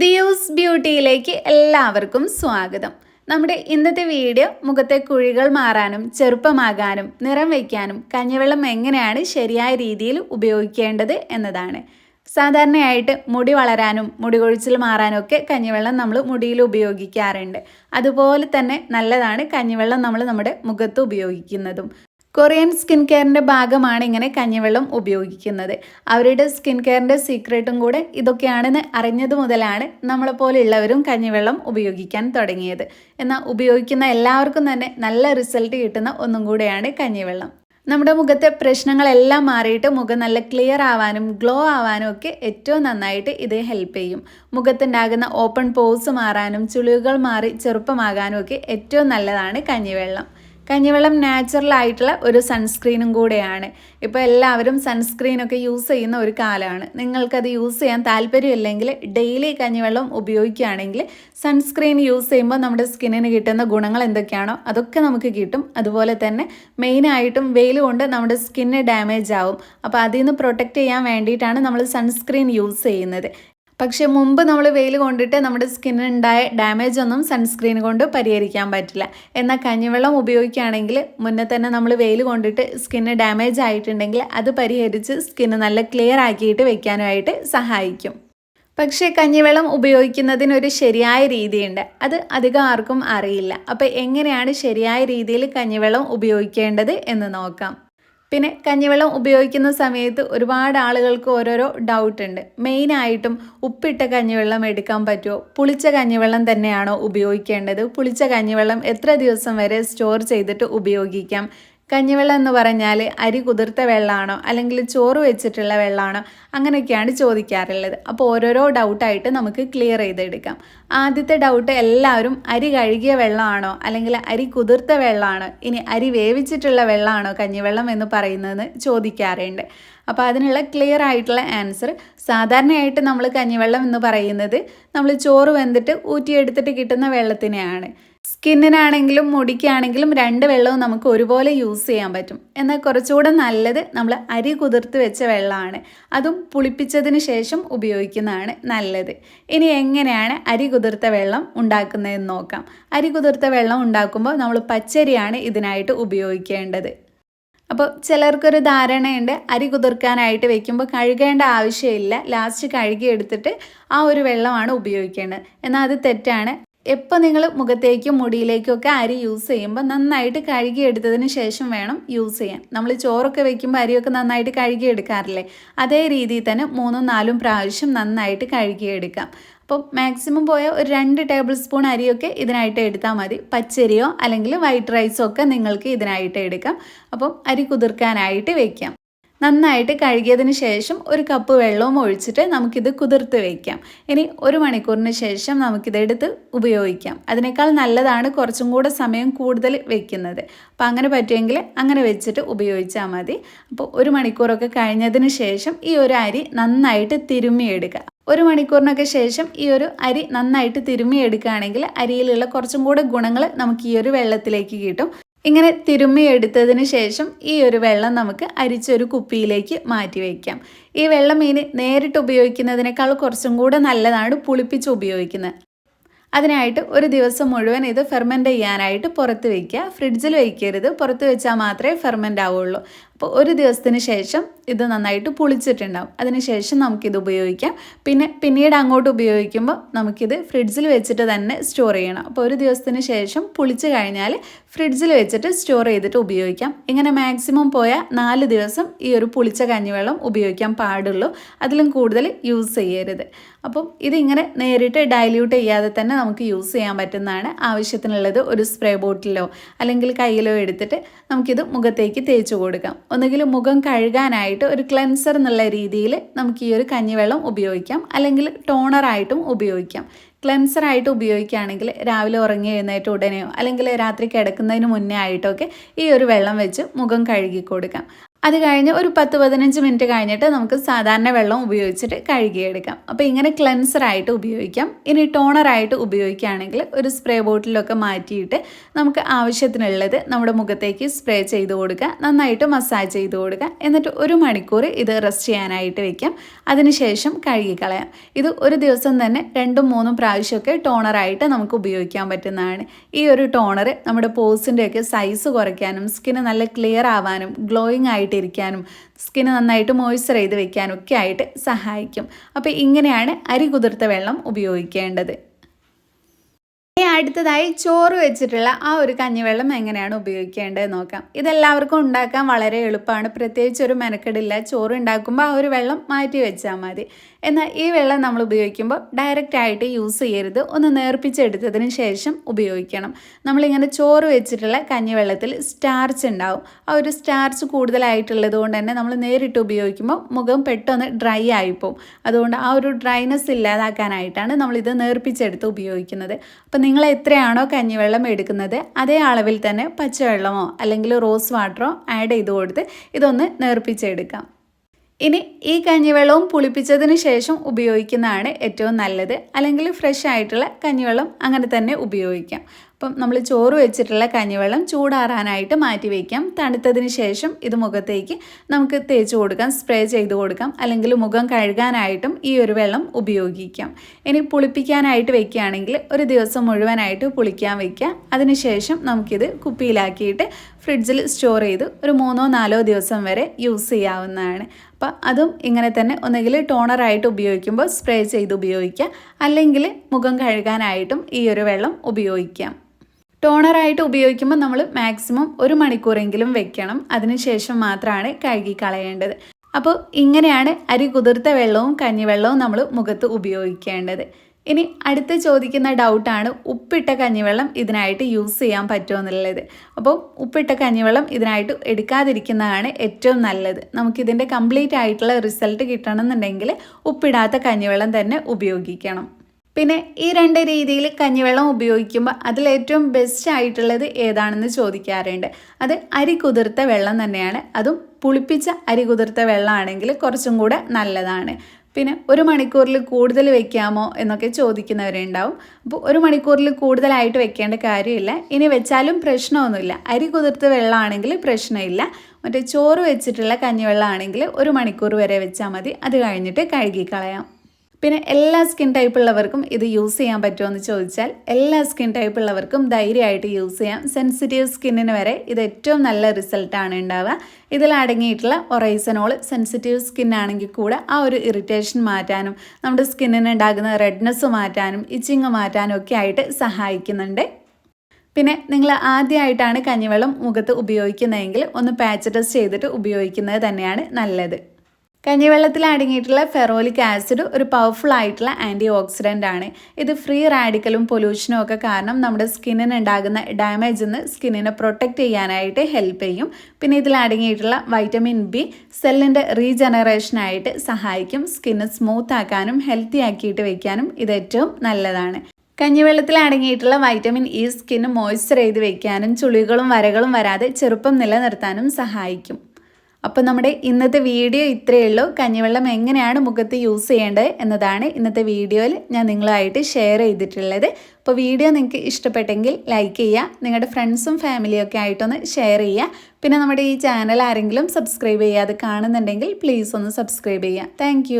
ദിയൂസ് ബ്യൂട്ടിയിലേക്ക് എല്ലാവർക്കും സ്വാഗതം. നമ്മുടെ ഇന്നത്തെ വീഡിയോ മുഖത്തെ കുഴികൾ മാറാനും ചെറുപ്പമാകാനും നിറം വയ്ക്കാനും കഞ്ഞിവെള്ളം എങ്ങനെയാണ് ശരിയായ രീതിയിൽ ഉപയോഗിക്കേണ്ടത് എന്നതാണ്. സാധാരണയായിട്ട് മുടി വളരാനും മുടി കൊഴിച്ചിൽ മാറാനും ഒക്കെ കഞ്ഞിവെള്ളം നമ്മൾ മുടിയിൽ ഉപയോഗിക്കാറുണ്ട്. അതുപോലെ തന്നെ നല്ലതാണ് കഞ്ഞിവെള്ളം നമ്മൾ നമ്മുടെ മുഖത്ത് ഉപയോഗിക്കുന്നതും. കൊറിയൻ സ്കിൻ കെയറിന്റെ ഭാഗമാണ് ഇങ്ങനെ കഞ്ഞിവെള്ളം ഉപയോഗിക്കുന്നത്. അവരുടെ സ്കിൻ കെയറിന്റെ സീക്രട്ടും കൂടെ ഇതൊക്കെയാണെന്ന് അറിഞ്ഞത് മുതലാണ് നമ്മളെപ്പോലെയുള്ളവരും കഞ്ഞിവെള്ളം ഉപയോഗിക്കാൻ തുടങ്ങിയത്. എന്നാൽ ഉപയോഗിക്കുന്ന എല്ലാവർക്കും തന്നെ നല്ല റിസൾട്ട് കിട്ടുന്ന ഒന്നും കൂടെയാണ് കഞ്ഞിവെള്ളം. നമ്മുടെ മുഖത്തെ പ്രശ്നങ്ങളെല്ലാം മാറിയിട്ട് മുഖം നല്ല ക്ലിയർ ആവാനും ഗ്ലോ ആവാനും ഒക്കെ ഏറ്റവും നന്നായിട്ട് ഇത് ഹെൽപ്പ് ചെയ്യും. മുഖത്തുണ്ടാകുന്ന ഓപ്പൺ പോസ് മാറാനും ചുളിവുകൾ മാറി ചെറുപ്പമാകാനും ഒക്കെ ഏറ്റവും നല്ലതാണ് കഞ്ഞിവെള്ളം. കഞ്ഞിവെള്ളം നാച്ചുറൽ ആയിട്ടുള്ള ഒരു സൺസ്ക്രീനും കൂടെയാണ്. ഇപ്പോൾ എല്ലാവരും സൺസ്ക്രീനൊക്കെ യൂസ് ചെയ്യുന്ന ഒരു കാലമാണ്. നിങ്ങൾക്കത് യൂസ് ചെയ്യാൻ താല്പര്യമില്ലെങ്കിൽ ഡെയിലി കഞ്ഞിവെള്ളം ഉപയോഗിക്കുകയാണെങ്കിൽ സൺസ്ക്രീൻ യൂസ് ചെയ്യുമ്പോൾ നമ്മുടെ സ്കിന്നിന് കിട്ടുന്ന ഗുണങ്ങൾ എന്തൊക്കെയാണോ അതൊക്കെ നമുക്ക് കിട്ടും. അതുപോലെ തന്നെ മെയിനായിട്ടും വെയിൽ കൊണ്ട് നമ്മുടെ സ്കിന്ന് ഡാമേജ് ആവും. അപ്പോൾ അതിൽ നിന്ന് പ്രൊട്ടക്റ്റ് ചെയ്യാൻ വേണ്ടിയിട്ടാണ് നമ്മൾ സൺസ്ക്രീൻ യൂസ് ചെയ്യുന്നത്. പക്ഷെ മുമ്പ് നമ്മൾ വെയിൽ കൊണ്ടിട്ട് നമ്മുടെ സ്കിന്നിനുണ്ടായ ഡാമേജ് ഒന്നും സൺസ്ക്രീൻ കൊണ്ട് പരിഹരിക്കാൻ പറ്റില്ല. എന്നാൽ കഞ്ഞിവെള്ളം ഉപയോഗിക്കുകയാണെങ്കിൽ മുന്നേ തന്നെ നമ്മൾ വെയിൽ കൊണ്ടിട്ട് സ്കിന്ന് ഡാമേജ് ആയിട്ടുണ്ടെങ്കിൽ അത് പരിഹരിച്ച് സ്കിന്ന് നല്ല ക്ലിയർ ആക്കിയിട്ട് വെക്കാനുമായിട്ട് സഹായിക്കും. പക്ഷേ കഞ്ഞിവെള്ളം ഉപയോഗിക്കുന്നതിനൊരു ശരിയായ രീതിയുണ്ട്. അത് അധികം ആർക്കും അറിയില്ല. അപ്പോൾ എങ്ങനെയാണ് ശരിയായ രീതിയിൽ കഞ്ഞിവെള്ളം ഉപയോഗിക്കേണ്ടത് എന്ന് നോക്കാം. പിന്നെ കഞ്ഞിവെള്ളം ഉപയോഗിക്കുന്ന സമയത്ത് ഒരുപാട് ആളുകൾക്ക് ഓരോരോ ഡൗട്ട് ഉണ്ട്. മെയിനായിട്ടും ഉപ്പിട്ട കഞ്ഞിവെള്ളം എടുക്കാൻ പറ്റുമോ പുളിച്ച കഞ്ഞിവെള്ളം തന്നെയാണോ ഉപയോഗിക്കേണ്ടത്? പുളിച്ച കഞ്ഞിവെള്ളം എത്ര ദിവസം വരെ സ്റ്റോർ ചെയ്തിട്ട് ഉപയോഗിക്കാം? കഞ്ഞിവെള്ളം എന്ന് പറഞ്ഞാൽ അരി കുതിർത്ത വെള്ളമാണോ അല്ലെങ്കിൽ ചോറ് വെച്ചിട്ടുള്ള വെള്ളമാണോ അങ്ങനെയൊക്കെയാണ് ചോദിക്കാറുള്ളത്. അപ്പോൾ ഓരോരോ ഡൗട്ടായിട്ട് നമുക്ക് ക്ലിയർ ചെയ്തെടുക്കാം. ആദ്യത്തെ ഡൗട്ട് എല്ലാവരും അരി കഴുകിയ വെള്ളമാണോ അല്ലെങ്കിൽ അരി കുതിർത്ത വെള്ളമാണോ ഇനി അരി വേവിച്ചിട്ടുള്ള വെള്ളമാണോ കഞ്ഞിവെള്ളം എന്ന് പറയുന്നതെന്ന് ചോദിക്കാറുണ്ട്. അപ്പോൾ അതിനുള്ള ക്ലിയർ ആയിട്ടുള്ള ആൻസർ സാധാരണയായിട്ട് നമ്മൾ കഞ്ഞിവെള്ളം എന്ന് പറയുന്നത് നമ്മൾ ചോറ് വെന്തിട്ട് ഊറ്റിയെടുത്തിട്ട് കിട്ടുന്ന വെള്ളത്തിനെയാണ്. സ്കിന്നിനാണെങ്കിലും മുടിക്കാണെങ്കിലും രണ്ട് വെള്ളവും നമുക്ക് ഒരുപോലെ യൂസ് ചെയ്യാൻ പറ്റും. എന്നാൽ കുറച്ചുകൂടെ നല്ലത് നമ്മൾ അരി കുതിർത്ത് വെച്ച വെള്ളമാണ്. അതും പുളിപ്പിച്ചതിന് ശേഷം ഉപയോഗിക്കുന്നതാണ് നല്ലത്. ഇനി എങ്ങനെയാണ് അരി കുതിർത്ത വെള്ളം ഉണ്ടാക്കുന്നതെന്ന് നോക്കാം. അരി കുതിർത്ത വെള്ളം ഉണ്ടാക്കുമ്പോൾ നമ്മൾ പച്ചരിയാണ് ഇതിനായിട്ട് ഉപയോഗിക്കേണ്ടത്. അപ്പോൾ ചിലർക്കൊരു ധാരണയുണ്ട് അരി കുതിർക്കാനായിട്ട് വെക്കുമ്പോൾ കഴുകേണ്ട ആവശ്യമില്ല. ലാസ്റ്റ് കഴുകിയെടുത്തിട്ട് ആ ഒരു വെള്ളമാണ് ഉപയോഗിക്കേണ്ടത്. എന്നാൽ അത് തെറ്റാണ്. എപ്പോൾ നിങ്ങൾ മുഖത്തേക്കും മുടിയിലേക്കും ഒക്കെ അരി യൂസ് ചെയ്യുമ്പോൾ നന്നായിട്ട് കഴുകി എടുത്തതിന് ശേഷം വേണം യൂസ് ചെയ്യാൻ. നമ്മൾ ചോറൊക്കെ വെക്കുമ്പോൾ അരിയൊക്കെ നന്നായിട്ട് കഴുകി എടുക്കാറില്ലേ അതേ രീതിയിൽ തന്നെ മൂന്നും നാലും പ്രാവശ്യം നന്നായിട്ട് കഴുകിയെടുക്കാം. അപ്പോൾ മാക്സിമം പോയ ഒരു രണ്ട് ടേബിൾ സ്പൂൺ അരിയൊക്കെ ഇതിനായിട്ട് എടുത്താൽ മതി. പച്ചരിയോ അല്ലെങ്കിൽ വൈറ്റ് റൈസോ ഒക്കെ നിങ്ങൾക്ക് ഇതിനായിട്ട് എടുക്കാം. അപ്പം അരി കുതിർക്കാനായിട്ട് വെക്കാം. നന്നായിട്ട് കഴുകിയതിന് ശേഷം ഒരു കപ്പ് വെള്ളവും ഒഴിച്ചിട്ട് നമുക്കിത് കുതിർത്ത് വയ്ക്കാം ഇനി ഒരു മണിക്കൂറിന് ശേഷം നമുക്കിതെടുത്ത് ഉപയോഗിക്കാം. അതിനേക്കാൾ നല്ലതാണ് കുറച്ചും കൂടെ സമയം കൂടുതൽ വെക്കുന്നത്. അപ്പോൾ അങ്ങനെ പറ്റുമെങ്കിൽ അങ്ങനെ വെച്ചിട്ട് ഉപയോഗിച്ചാൽ മതി. അപ്പോൾ ഒരു മണിക്കൂറൊക്കെ കഴിഞ്ഞതിന് ശേഷം ഈ ഒരു അരി നന്നായിട്ട് തിരുമ്മിയെടുക്കുക. ഒരു മണിക്കൂറിനൊക്കെ ശേഷം ഈ ഒരു അരി നന്നായിട്ട് തിരുമ്മിയെടുക്കുകയാണെങ്കിൽ അരിയിലുള്ള കുറച്ചും കൂടെ ഗുണങ്ങൾ നമുക്ക് ഈ ഒരു വെള്ളത്തിലേക്ക് കിട്ടും. ഇങ്ങനെ തിരുമ്മി എടുത്തതിന് ശേഷം ഈ ഒരു വെള്ളം നമുക്ക് അരിച്ചൊരു കുപ്പിയിലേക്ക് മാറ്റി വയ്ക്കാം ഈ വെള്ളം ഇനി നേരിട്ട് ഉപയോഗിക്കുന്നതിനേക്കാൾ കുറച്ചും കൂടെ നല്ലതാണ് പുളിപ്പിച്ച് ഉപയോഗിക്കുന്നത്. അതിനായിട്ട് ഒരു ദിവസം മുഴുവൻ ഇത് ഫെർമെന്റ് ചെയ്യാനായിട്ട് പുറത്ത് വയ്ക്കുക ഫ്രിഡ്ജിൽ വയ്ക്കരുത് പുറത്ത് വെച്ചാൽ മാത്രമേ ഫെർമെന്റ് ആവുള്ളൂ. അപ്പോൾ ഒരു ദിവസത്തിന് ശേഷം ഇത് നന്നായിട്ട് പുളിച്ചിട്ടുണ്ടാവും. അതിനുശേഷം നമുക്കിത് ഉപയോഗിക്കാം. പിന്നെ പിന്നീട് അങ്ങോട്ട് ഉപയോഗിക്കുമ്പോൾ നമുക്കിത് ഫ്രിഡ്ജിൽ വെച്ചിട്ട് തന്നെ സ്റ്റോർ ചെയ്യണം. അപ്പോൾ ഒരു ദിവസത്തിന് ശേഷം പുളിച്ച് കഴിഞ്ഞാൽ ഫ്രിഡ്ജിൽ വെച്ചിട്ട് സ്റ്റോർ ചെയ്തിട്ട് ഉപയോഗിക്കാം. ഇങ്ങനെ മാക്സിമം പോയാൽ നാല് ദിവസം ഈ ഒരു പുളിച്ച കഞ്ഞിവെള്ളം ഉപയോഗിക്കാൻ പാടുള്ളൂ. അതിലും കൂടുതൽ യൂസ് ചെയ്യരുത്. അപ്പം ഇതിങ്ങനെ നേരിട്ട് ഡൈല്യൂട്ട് ചെയ്യാതെ തന്നെ നമുക്ക് യൂസ് ചെയ്യാൻ പറ്റുന്നതാണ്. ആവശ്യത്തിനുള്ളത് ഒരു സ്പ്രേ ബോട്ടിലോ അല്ലെങ്കിൽ കയ്യിലോ എടുത്തിട്ട് നമുക്കിത് മുഖത്തേക്ക് തേച്ച് കൊടുക്കാം. ഒന്നുകിൽ മുഖം കഴുകാനായിട്ട് ഒരു ക്ലെൻസർ എന്നുള്ള രീതിയിൽ നമുക്ക് ഈ ഒരു കഞ്ഞിവെള്ളം ഉപയോഗിക്കാം. അല്ലെങ്കിൽ ടോണറായിട്ടും ഉപയോഗിക്കാം. ക്ലെൻസറായിട്ട് ഉപയോഗിക്കുകയാണെങ്കിൽ രാവിലെ ഉറങ്ങി എഴുന്നേറ്റ് ഉടനെയോ അല്ലെങ്കിൽ രാത്രി കിടക്കുന്നതിന് മുന്നേ ആയിട്ടൊക്കെ ഈ ഒരു വെള്ളം വെച്ച് മുഖം കഴുകി കൊടുക്കാം. അത് കഴിഞ്ഞ് ഒരു പത്ത് പതിനഞ്ച് മിനിറ്റ് കഴിഞ്ഞിട്ട് നമുക്ക് സാധാരണ വെള്ളം ഉപയോഗിച്ചിട്ട് കഴുകിയെടുക്കാം. അപ്പോൾ ഇങ്ങനെ ക്ലെൻസറായിട്ട് ഉപയോഗിക്കാം. ഇനി ടോണറായിട്ട് ഉപയോഗിക്കുകയാണെങ്കിൽ ഒരു സ്പ്രേ ബോട്ടിലൊക്കെ മാറ്റിയിട്ട് നമുക്ക് ആവശ്യത്തിനുള്ളത് നമ്മുടെ മുഖത്തേക്ക് സ്പ്രേ ചെയ്ത് കൊടുക്കുക നന്നായിട്ട് മസാജ് ചെയ്ത് കൊടുക്കുക. എന്നിട്ട് ഒരു മണിക്കൂർ ഇത് റെസ്റ്റ് ചെയ്യാനായിട്ട് വെക്കാം. അതിനുശേഷം കഴുകിക്കളയാം ഇത് ഒരു ദിവസം തന്നെ രണ്ടും മൂന്നും പ്രാവശ്യമൊക്കെ ടോണറായിട്ട് നമുക്ക് ഉപയോഗിക്കാൻ പറ്റുന്നതാണ്. ഈ ഒരു ടോണർ നമ്മുടെ പോസിന്റെയൊക്കെ സൈസ് കുറയ്ക്കാനും സ്കിന്ന് നല്ല ക്ലിയർ ആവാനും ഗ്ലോയിങ് ആയിട്ട് ആയിട്ടിരിക്കാനും സ്കിന് നന്നായിട്ട് മോയ്സ്ചർ ചെയ്ത് വെക്കാനും ഒക്കെ ആയിട്ട് സഹായിക്കും. അപ്പോൾ ഇങ്ങനെയാണ് അരി കുതിർത്ത വെള്ളം ഉപയോഗിക്കേണ്ടത്. അടുത്തതായി ചോറ് വെച്ചിട്ടുള്ള ആ ഒരു കഞ്ഞിവെള്ളം എങ്ങനെയാണ് ഉപയോഗിക്കേണ്ടത് നോക്കാം. ഇതെല്ലാവർക്കും ഉണ്ടാക്കാൻ വളരെ എളുപ്പമാണ്. പ്രത്യേകിച്ച് ഒരു മെനക്കെടില്ല. ചോറ് ഉണ്ടാക്കുമ്പോൾ ആ ഒരു വെള്ളം മാറ്റി വെച്ചാൽ മതി. എന്നാൽ ഈ വെള്ളം നമ്മൾ ഉപയോഗിക്കുമ്പോൾ ഡയറക്റ്റ് ആയിട്ട് യൂസ് ചെയ്യരുത്. ഒന്ന് നേർപ്പിച്ചെടുത്തതിന് ശേഷം ഉപയോഗിക്കണം. നമ്മളിങ്ങനെ ചോറ് വെച്ചിട്ടുള്ള കഞ്ഞിവെള്ളത്തിൽ സ്റ്റാർച്ച് ഉണ്ടാവും. ആ ഒരു സ്റ്റാർച്ച് കൂടുതലായിട്ടുള്ളത് കൊണ്ട് തന്നെ നമ്മൾ നേരിട്ട് ഉപയോഗിക്കുമ്പോൾ മുഖം പെട്ടെന്ന് ഡ്രൈ ആയിപ്പോവും. അതുകൊണ്ട് ആ ഒരു ഡ്രൈനെസ് ഇല്ലാതാക്കാനായിട്ടാണ് നമ്മളിത് നേർപ്പിച്ചെടുത്ത് ഉപയോഗിക്കുന്നത്. അപ്പം നിങ്ങൾ എത്രയാണോ കഞ്ഞിവെള്ളം എടുക്കുന്നത് അതേ അളവിൽ തന്നെ പച്ചവെള്ളമോ അല്ലെങ്കിൽ റോസ് വാട്ടറോ ആഡ് ചെയ്ത് കൊടുത്ത് ഇതൊന്ന് നേർപ്പിച്ചെടുക്കാം. ഇനി ഈ കഞ്ഞിവെള്ളവും പുളിപ്പിച്ചതിന് ശേഷം ഉപയോഗിക്കുന്നതാണ് ഏറ്റവും നല്ലത്. അല്ലെങ്കിൽ ഫ്രഷ് ആയിട്ടുള്ള കഞ്ഞിവെള്ളം അങ്ങനെ തന്നെ ഉപയോഗിക്കാം. അപ്പം നമ്മൾ ചോറ് വെച്ചിട്ടുള്ള കഞ്ഞിവെള്ളം ചൂടാറാനായിട്ട് മാറ്റി വയ്ക്കാം. തണുത്തതിന് ശേഷം ഇത് മുഖത്തേക്ക് നമുക്ക് തേച്ച് കൊടുക്കാം സ്പ്രേ ചെയ്ത് കൊടുക്കാം അല്ലെങ്കിൽ മുഖം കഴുകാനായിട്ടും ഈ ഒരു വെള്ളം ഉപയോഗിക്കാം. ഇനി പുളിപ്പിക്കാനായിട്ട് വെക്കുകയാണെങ്കിൽ ഒരു ദിവസം മുഴുവനായിട്ട് പുളിക്കാൻ വയ്ക്കുക അതിനുശേഷം നമുക്കിത് കുപ്പിയിലാക്കിയിട്ട് ഫ്രിഡ്ജിൽ സ്റ്റോർ ചെയ്ത് ഒരു മൂന്നോ നാലോ ദിവസം വരെ യൂസ് ചെയ്യാവുന്നതാണ്. അപ്പം അതും ഇങ്ങനെ തന്നെ ഒന്നുകിൽ ടോണറായിട്ട് ഉപയോഗിക്കുമ്പോൾ സ്പ്രേ ചെയ്ത് ഉപയോഗിക്കുക. അല്ലെങ്കിൽ മുഖം കഴുകാനായിട്ടും ഈ ഒരു വെള്ളം ഉപയോഗിക്കാം. ടോണറായിട്ട് ഉപയോഗിക്കുമ്പോൾ നമ്മൾ മാക്സിമം ഒരു മണിക്കൂറെങ്കിലും വെക്കണം. അതിനുശേഷം മാത്രമാണ് കഴുകി കളയേണ്ടത്. അപ്പോൾ ഇങ്ങനെയാണ് അരി കുതിർത്ത വെള്ളവും കഞ്ഞിവെള്ളവും നമ്മൾ മുഖത്ത് ഉപയോഗിക്കേണ്ടത്. ഇനി അടുത്ത് ചോദിക്കുന്ന ഡൗട്ടാണ് ഉപ്പിട്ട കഞ്ഞിവെള്ളം ഇതിനായിട്ട് യൂസ് ചെയ്യാൻ പറ്റുമോ എന്നുള്ളത്. അപ്പോൾ ഉപ്പിട്ട കഞ്ഞിവെള്ളം ഇതിനായിട്ട് എടുക്കാതിരിക്കുന്നതാണ് ഏറ്റവും നല്ലത്. നമുക്കിതിന്റെ കംപ്ലീറ്റ് ആയിട്ടുള്ള റിസൾട്ട് കിട്ടണമെന്നുണ്ടെങ്കിൽ ഉപ്പിടാത്ത കഞ്ഞിവെള്ളം തന്നെ ഉപയോഗിക്കണം. പിന്നെ ഈ രണ്ട് രീതിയിൽ കഞ്ഞിവെള്ളം ഉപയോഗിക്കുമ്പോൾ അതിലേറ്റവും ബെസ്റ്റ് ആയിട്ടുള്ളത് ഏതാണെന്ന് ചോദിക്കാറുണ്ട്. അത് അരി കുതിർത്ത വെള്ളം തന്നെയാണ്. അതും പുളിപ്പിച്ച അരി കുതിർത്ത വെള്ളമാണെങ്കിൽ കുറച്ചും കൂടെ നല്ലതാണ്. പിന്നെ ഒരു മണിക്കൂറിൽ കൂടുതൽ വെക്കാമോ എന്നൊക്കെ ചോദിക്കുന്നവരുണ്ടാവും. അപ്പോൾ ഒരു മണിക്കൂറിൽ കൂടുതലായിട്ട് വെക്കേണ്ട കാര്യമില്ല. ഇനി വെച്ചാലും പ്രശ്നമൊന്നുമില്ല. അരി കുതിർത്ത വെള്ളമാണെങ്കിൽ പ്രശ്നമില്ല. മറ്റേ ചോറ് വെച്ചിട്ടുള്ള കഞ്ഞിവെള്ളമാണെങ്കിൽ ഒരു മണിക്കൂർ വരെ വെച്ചാൽ മതി. അത് കഴിഞ്ഞിട്ട് കഴുകി കളയാം പിന്നെ എല്ലാ സ്കിൻ ടൈപ്പ് ഉള്ളവർക്കും ഇത് യൂസ് ചെയ്യാൻ പറ്റുമോ ചോദിച്ചാൽ എല്ലാ സ്കിൻ ടൈപ്പ് ഉള്ളവർക്കും ധൈര്യമായിട്ട് യൂസ് ചെയ്യാം. സെൻസിറ്റീവ് സ്കിന്നിന് വരെ ഇത് ഏറ്റവും നല്ല റിസൾട്ടാണ് ഉണ്ടാവുക. ഇതിൽ അടങ്ങിയിട്ടുള്ള ഒറൈസനോൾ സെൻസിറ്റീവ് സ്കിന്നാണെങ്കിൽ കൂടെ ആ ഒരു ഇറിറ്റേഷൻ മാറ്റാനും നമ്മുടെ സ്കിന്നിന് ഉണ്ടാകുന്ന റെഡ്നെസ് മാറ്റാനും ഇച്ചിങ് മാറ്റാനും ഒക്കെ ആയിട്ട് സഹായിക്കുന്നുണ്ട്. പിന്നെ നിങ്ങൾ ആദ്യമായിട്ടാണ് കഞ്ഞിവെള്ളം മുഖത്ത് ഉപയോഗിക്കുന്നതെങ്കിൽ ഒന്ന് പാച്ച് ടെസ്റ്റ് ചെയ്തിട്ട് ഉപയോഗിക്കുന്നത് തന്നെയാണ് നല്ലത്. കഞ്ഞിവെള്ളത്തിൽ അടങ്ങിയിട്ടുള്ള ഫെറോലിക് ആസിഡ് ഒരു പവർഫുൾ ആയിട്ടുള്ള ആന്റി ഓക്സിഡന്റ് ആണ്. ഇത് ഫ്രീ റാഡിക്കലും പൊല്യൂഷനും ഒക്കെ കാരണം നമ്മുടെ സ്കിന്നിന് ഉണ്ടാകുന്ന ഡാമേജിൽ നിന്ന് സ്കിന്നിനെ പ്രൊട്ടക്റ്റ് ചെയ്യാനായിട്ട് ഹെൽപ്പ് ചെയ്യും. പിന്നെ ഇതിൽ അടങ്ങിയിട്ടുള്ള വൈറ്റമിൻ ബി സെല്ലിന്റെ റീജനറേഷനായിട്ട് സഹായിക്കും. സ്കിന്ന് സ്മൂത്ത് ആക്കാനും ഹെൽത്തി ആക്കിയിട്ട് വയ്ക്കാനും ഇത് ഏറ്റവും നല്ലതാണ്. കഞ്ഞിവെള്ളത്തിൽ അടങ്ങിയിട്ടുള്ള വൈറ്റമിൻ ഇ സ്കിന്ന് മോയ്സ്ചർ ചെയ്ത് വയ്ക്കാനും ചുളികളും വരകളും വരാതെ ചെറുപ്പം നിലനിർത്താനും സഹായിക്കും. അപ്പോൾ നമ്മുടെ ഇന്നത്തെ വീഡിയോ ഇത്രയേ ഉള്ളൂ. കഞ്ഞിവെള്ളം എങ്ങനെയാണ് മുഖത്ത് യൂസ് ചെയ്യേണ്ടത് എന്നതാണ് ഇന്നത്തെ വീഡിയോയിൽ ഞാൻ നിങ്ങളുമായിട്ട് ഷെയർ ചെയ്തിട്ടുള്ളത്. അപ്പോൾ വീഡിയോ നിങ്ങൾക്ക് ഇഷ്ടപ്പെട്ടെങ്കിൽ ലൈക്ക് ചെയ്യുക നിങ്ങളുടെ ഫ്രണ്ട്സും ഫാമിലിയും ഒക്കെ ആയിട്ടൊന്ന് ഷെയർ ചെയ്യുക. പിന്നെ നമ്മുടെ ഈ ചാനൽ ആരെങ്കിലും സബ്സ്ക്രൈബ് ചെയ്യാതെ കാണുന്നുണ്ടെങ്കിൽ പ്ലീസ് ഒന്ന് സബ്സ്ക്രൈബ് ചെയ്യുക. താങ്ക്